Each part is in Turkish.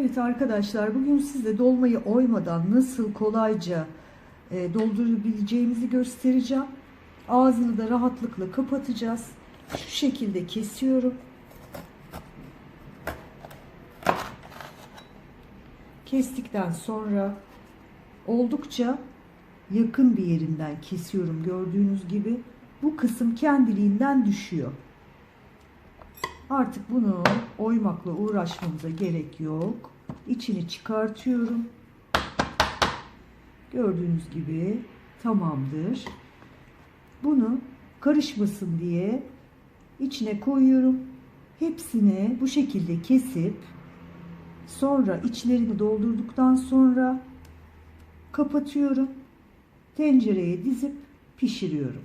Evet arkadaşlar bugün size dolmayı oymadan nasıl kolayca e, doldurabileceğimizi göstereceğim. Ağzını da rahatlıkla kapatacağız. Şu şekilde kesiyorum. Kestikten sonra oldukça yakın bir yerinden kesiyorum gördüğünüz gibi. Bu kısım kendiliğinden düşüyor. Artık bunu oymakla uğraşmamıza gerek yok. İçini çıkartıyorum. Gördüğünüz gibi tamamdır. Bunu karışmasın diye içine koyuyorum. Hepsini bu şekilde kesip sonra içlerini doldurduktan sonra kapatıyorum. Tencereye dizip pişiriyorum.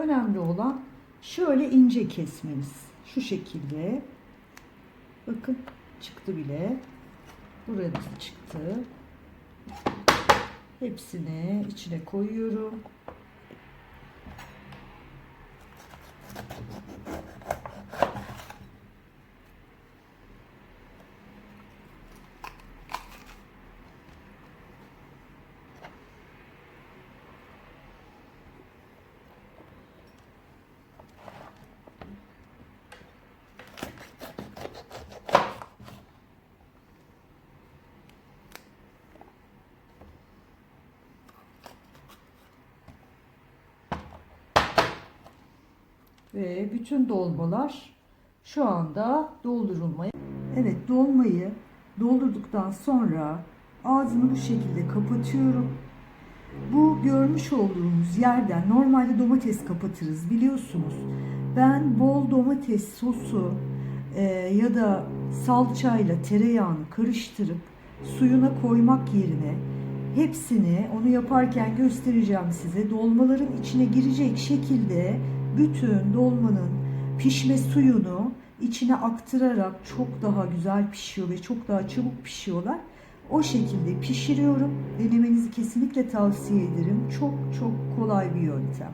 Önemli olan şöyle ince kesmeniz. Şu şekilde. Bakın çıktı bile. Buraya da çıktı. Hepsini içine koyuyorum. Ve bütün dolmalar şu anda doldurulmaya. Evet dolmayı doldurduktan sonra ağzını bu şekilde kapatıyorum. Bu görmüş olduğunuz yerden normalde domates kapatırız biliyorsunuz. Ben bol domates sosu e, ya da salçayla tereyağını karıştırıp suyuna koymak yerine hepsini onu yaparken göstereceğim size. Dolmaların içine girecek şekilde bütün dolmanın pişme suyunu içine aktırarak çok daha güzel pişiyor ve çok daha çabuk pişiyorlar. O şekilde pişiriyorum. Denemenizi kesinlikle tavsiye ederim. Çok çok kolay bir yöntem.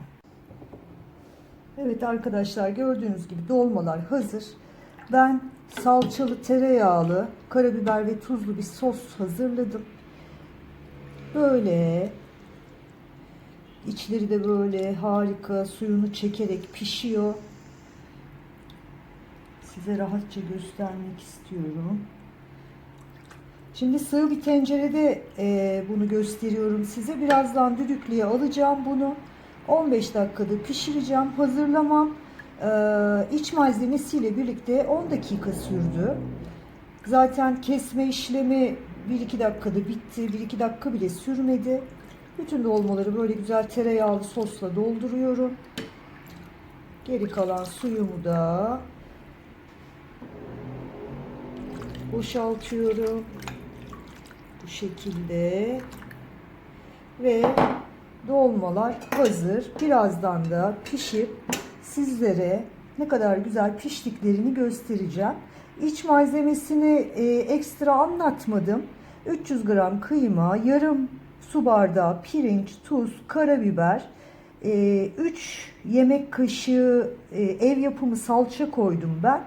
Evet arkadaşlar gördüğünüz gibi dolmalar hazır. Ben salçalı tereyağlı karabiber ve tuzlu bir sos hazırladım. Böyle içleri de böyle harika suyunu çekerek pişiyor. Size rahatça göstermek istiyorum. Şimdi sığ bir tencerede e, bunu gösteriyorum size. Birazdan düdüklüye alacağım bunu. 15 dakikada pişireceğim. Hazırlamam e, iç malzemesiyle birlikte 10 dakika sürdü. Zaten kesme işlemi 1-2 dakikada bitti. 1-2 dakika bile sürmedi. Bütün dolmaları böyle güzel tereyağlı sosla dolduruyorum. Geri kalan suyumu da boşaltıyorum. Bu şekilde. Ve dolmalar hazır. Birazdan da pişip sizlere ne kadar güzel piştiklerini göstereceğim. İç malzemesini e, ekstra anlatmadım. 300 gram kıyma, yarım su bardağı pirinç, tuz, karabiber, 3 e, yemek kaşığı e, ev yapımı salça koydum ben.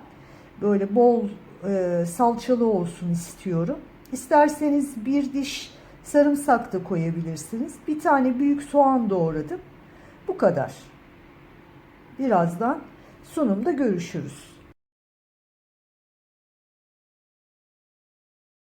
Böyle bol e, salçalı olsun istiyorum. İsterseniz bir diş sarımsak da koyabilirsiniz. Bir tane büyük soğan doğradım. Bu kadar. Birazdan sunumda görüşürüz.